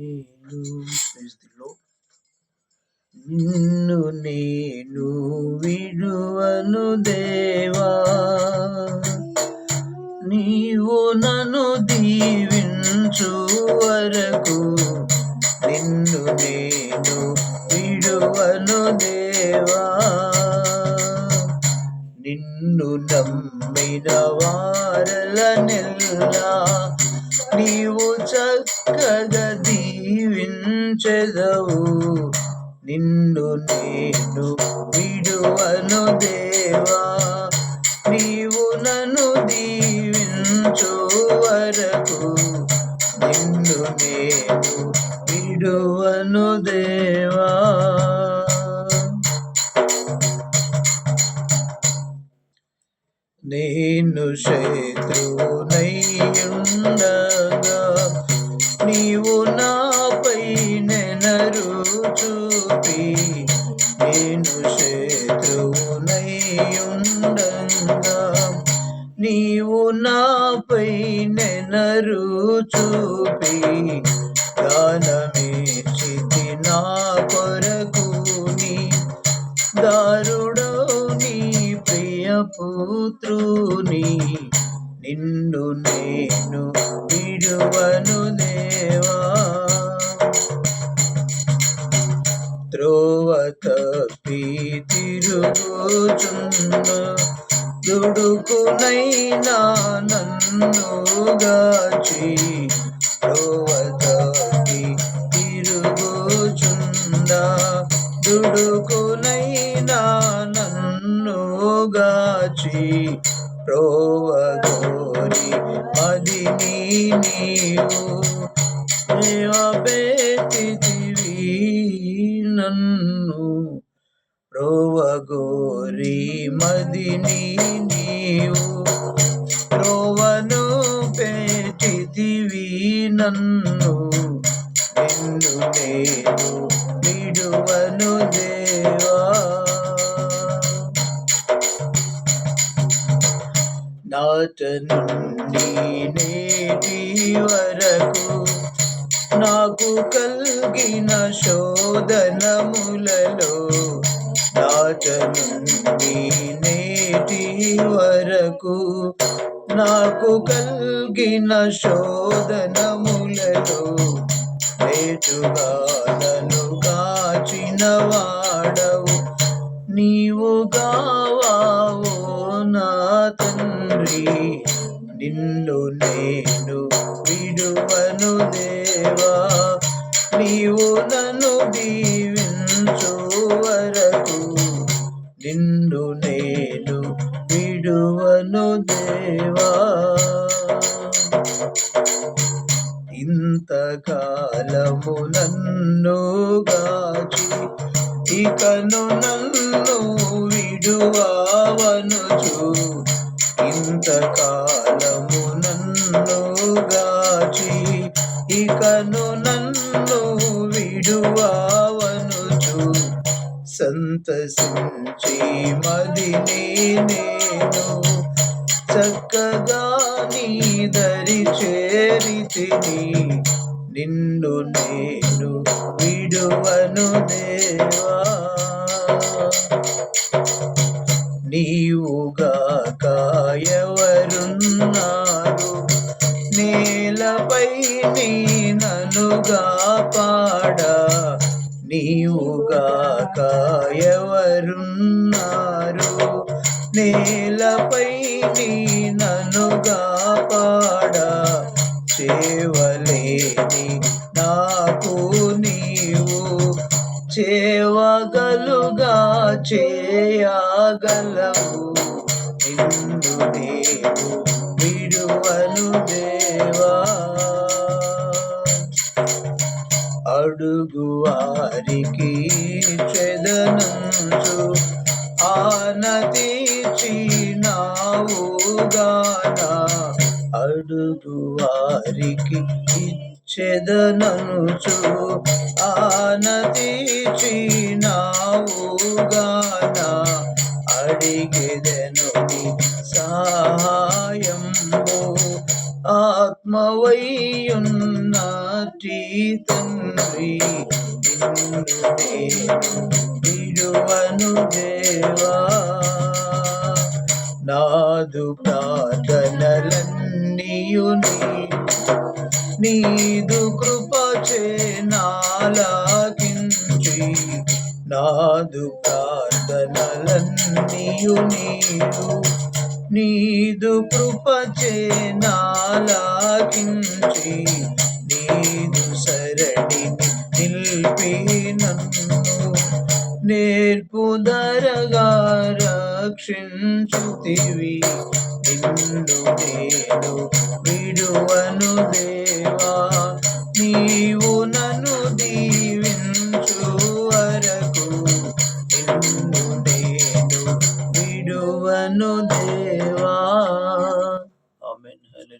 నేను నిన్ను నేను విడువను దేవా. నీవు నన్ను దీవించు వరకు నిన్ను నేను విడువను దేవా. నిన్ను నమ్మిన వారల నెల్లా నీవు చక్కగా దీవించెదవు. నిన్ను నేను విడువను దేవా. నీవు నన్ను దీవించు వరకు. నిన్ను నేను విడువను దేవా. నేను శత్రువు చూపి గానమేచితి నా కొరకు నీ దారుడో పుత్రుని నిన్ను నేను విడువను దుడుకునైనా నన్ను తిరుగుచుందా దుడుకునైనా గాచి ప్రోవగోరి మదిని నీవు. దేవబెతివి నన్ను ప్రోవగోరి మదిని నీవు. నన్ను నిన్ను నేను విడువను దేవా. నాట నుండి నేటి వరకు నాకు కలిగిన శోధనములలో నాట నుండి నేటి వరకు నాకు కలిగిన శోధనములలో నేటుగా కాచిన వాడవు. నీవు కావావో నా తండ్రి నిన్ను నేను విడువను దేవా. నీవు నన్ను దీవించు దేవా ఇంతకాలము నన్ను గాచి ఇకను నన్ను విడువనుచు ఇంతకాలము నన్ను గాచి ఇకను నన్ను విడువనుచు సంతసించి మదిని నేను చక్కగా నీ దరి చేరితిని. నిన్ను నేను విడువను దేవా. నీవుగాక ఎవరున్నారు నేలపై నీ ననుగా పాడ. నీవుగాక ఎవరున్నారు నేలపై నీ ననుగా పాడా చేవలేని నాకు నీవు చేవగలుగా చేయగలవు. నిన్ను నేను విడువను దేవా. అడుగు వారికి చీనావుగానా అడుగు వారికి ఇచ్చెదననుచు ఆనతి చీనావుగానా అడిగెదను సహాయం ఆత్మవయ్యున్న తండ్రి నిన్ను విడువను దేవా. నాదు ప్రార్థనలన్నీయు నీదు కృపచే నాలాకించి నాదు ప్రార్థనలన్నీయు నీదు నీదు కృపచే నాలాకించి నీదు సరణి నేర్పుదరగా రక్షించుతివి. నిన్ను నేను విడువను దేవా నీవు నా